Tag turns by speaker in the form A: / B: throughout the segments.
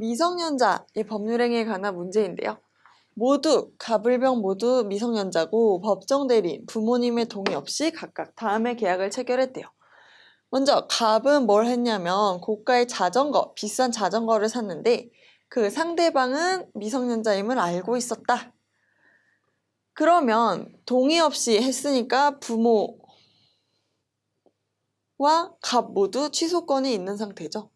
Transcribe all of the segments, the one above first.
A: 미성년자의 법률행위에 관한 문제인데요. 모두 갑을병 모두 미성년자고 법정 대리인 부모님의 동의 없이 각각 다음의 계약을 체결했대요. 먼저 갑은 뭘 했냐면 고가의 자전거, 비싼 자전거를 샀는데 그 상대방은 미성년자임을 알고 있었다. 그러면 동의 없이 했으니까 부모와 갑 모두 취소권이 있는 상태죠.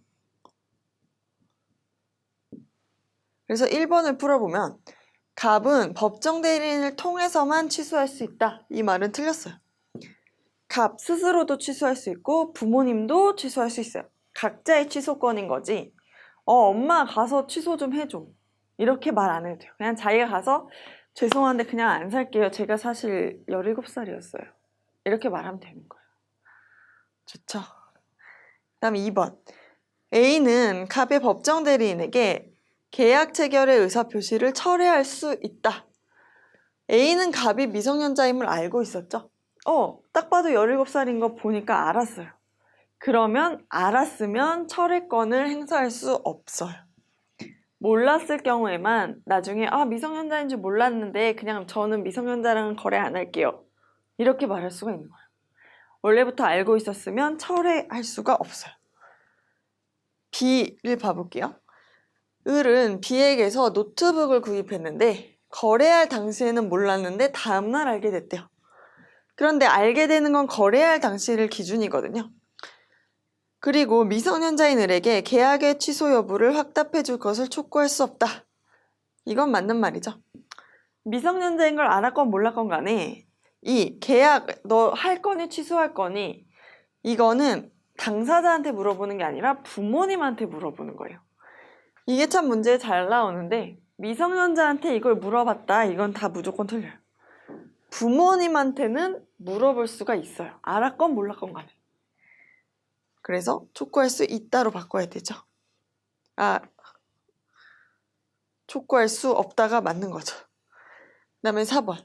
A: 그래서 1번을 풀어보면 갑은 법정 대리인을 통해서만 취소할 수 있다. 이 말은 틀렸어요. 갑 스스로도 취소할 수 있고 부모님도 취소할 수 있어요. 각자의 취소권인 거지. 어, 엄마 가서 취소 좀 해줘. 이렇게 말 안 해도 돼요. 그냥 자기가 가서 죄송한데 그냥 안 살게요. 제가 사실 17살이었어요. 이렇게 말하면 되는 거예요. 좋죠. 그 다음에 2번. A는 갑의 법정 대리인에게 계약 체결의 의사 표시를 철회할 수 있다. A는 갑이 미성년자임을 알고 있었죠? 어, 딱 봐도 17살인 거 보니까 알았어요. 그러면 알았으면 철회권을 행사할 수 없어요. 몰랐을 경우에만 나중에 아, 미성년자인 줄 몰랐는데 그냥 저는 미성년자랑은 거래 안 할게요. 이렇게 말할 수가 있는 거예요. 원래부터 알고 있었으면 철회할 수가 없어요. B를 봐볼게요. 을은 B에게서 노트북을 구입했는데 거래할 당시에는 몰랐는데 다음날 알게 됐대요. 그런데 알게 되는 건 거래할 당시를 기준이거든요. 그리고 미성년자인 을에게 계약의 취소 여부를 확답해 줄 것을 촉구할 수 없다. 이건 맞는 말이죠. 미성년자인 걸 알았건 몰랐건 간에 이 계약 너 할 거니 취소할 거니 이거는 당사자한테 물어보는 게 아니라 부모님한테 물어보는 거예요. 이게 참 문제 잘 나오는데 미성년자한테 이걸 물어봤다 이건 다 무조건 틀려요. 부모님한테는 물어볼 수가 있어요. 알았건 몰랐건 간에. 그래서 촉구할 수 있다로 바꿔야 되죠. 아, 촉구할 수 없다가 맞는 거죠. 그 다음에 4번.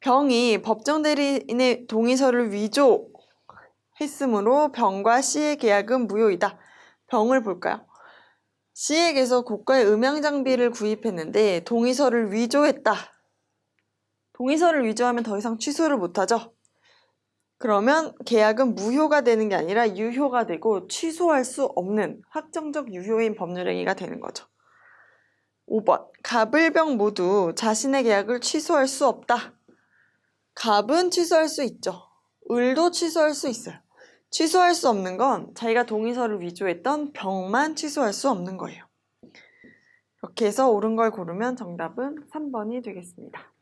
A: 병이 법정 대리인의 동의서를 위조했으므로 병과 C의 계약은 무효이다. 병을 볼까요? C에게서 고가의 음향 장비를 구입했는데 동의서를 위조했다. 동의서를 위조하면 더 이상 취소를 못하죠. 그러면 계약은 무효가 되는 게 아니라 유효가 되고 취소할 수 없는 확정적 유효인 법률 행위가 되는 거죠. 5번. 갑을병 모두 자신의 계약을 취소할 수 없다. 갑은 취소할 수 있죠. 을도 취소할 수 있어요. 취소할 수 없는 건 자기가 동의서를 위조했던 병만 취소할 수 없는 거예요. 이렇게 해서 옳은 걸 고르면 정답은 3번이 되겠습니다.